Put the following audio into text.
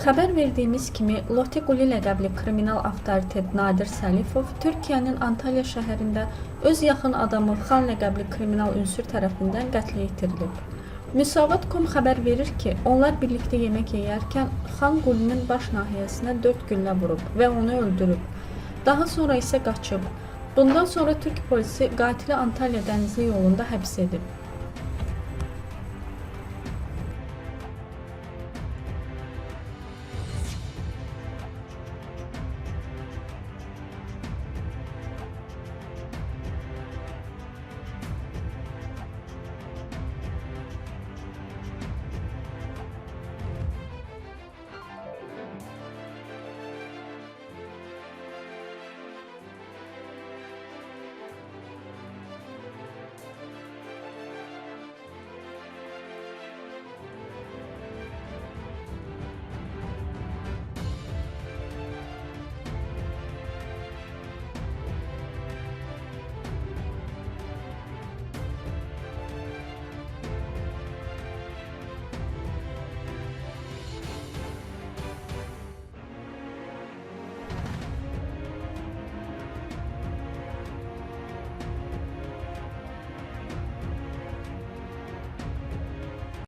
Xəbər verdiyimiz kimi, Lotte Quli ləqəbli kriminal avtoritet Nadir Səlifov Türkiyənin Antalya şəhərində öz yaxın adamı Xan ləqəbli kriminal ünsür tərəfindən qətlə yetirilib. Müsavat.com xəbər verir ki, onlar birlikdə yemək yeyərkən Xan Qulinin baş nahiyəsinə 4 güllə vurub və onu öldürüb. Daha sonra isə qaçıb. Bundan sonra Türk polisi qatili Antalya dənizli yolunda həbs edib.